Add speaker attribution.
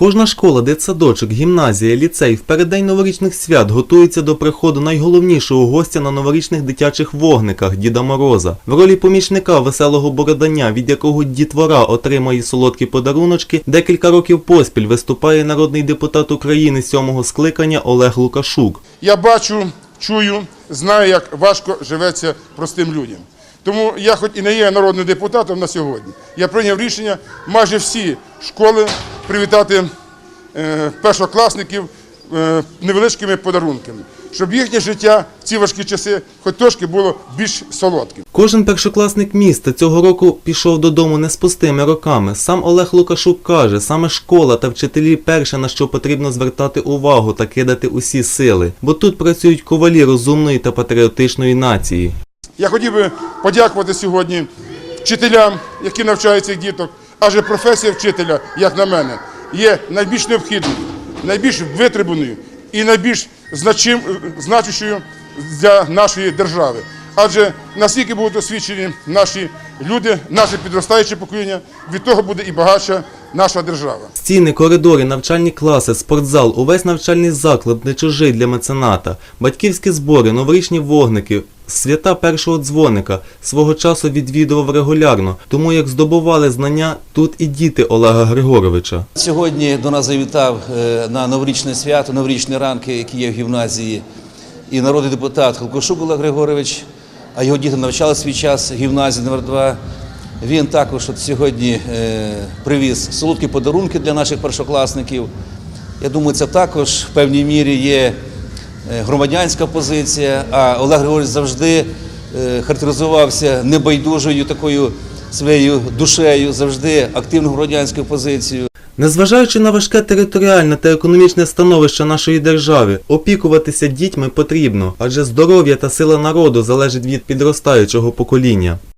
Speaker 1: Кожна школа, дитсадочок, гімназія, ліцей в переддень новорічних свят готується до приходу найголовнішого гостя на новорічних дитячих вогниках Діда Мороза. В ролі помічника веселого бородання, від якого дітвора отримає солодкі подаруночки, декілька років поспіль виступає народний депутат України сьомого скликання Олег Лукашук.
Speaker 2: Я бачу, чую, знаю, як важко живеться простим людям. Тому я, хоч і не є народним депутатом на сьогодні, я прийняв рішення майже всі школи привітати е, першокласників е, невеличкими подарунками, щоб їхнє життя в ці важкі часи хоч трошки було більш солодким.
Speaker 1: Кожен першокласник міста цього року пішов додому не з пустими роками. Сам Олег Лукашук каже, саме школа та вчителі перше на що потрібно звертати увагу та кидати усі сили, бо тут працюють ковалі розумної та патріотичної нації.
Speaker 2: Я хотів би подякувати сьогодні вчителям, які навчають цих діток, адже професія вчителя, як на мене, є найбільш необхідною, найбільш витребаною і найбільш значим, значущою для нашої держави. Адже наскільки будуть освічені наші люди, наше підростаюче покоління, від того буде і багатша наша держава.
Speaker 1: Стіни, коридори, навчальні класи, спортзал, увесь навчальний заклад не чужий для мецената, батьківські збори, новорічні вогники, свята першого дзвоника свого часу відвідував регулярно, тому як здобували знання тут і діти Олега Григоровича.
Speaker 3: Сьогодні до нас завітав е, на новорічне свято, новорічні ранки, які є в гімназії, і народний депутат Халкошук Олег Григорович, а його діти навчали свій час гімназії номер 2 Він також от сьогодні е, привіз солодкі подарунки для наших першокласників. Я думаю, це також в певній мірі є е, громадянська позиція, а Олег Григорович завжди е, характеризувався небайдужою такою своєю душею, завжди активною громадянською позицією.
Speaker 1: Незважаючи на важке територіальне та економічне становище нашої держави, опікуватися дітьми потрібно, адже здоров'я та сила народу залежить від підростаючого покоління.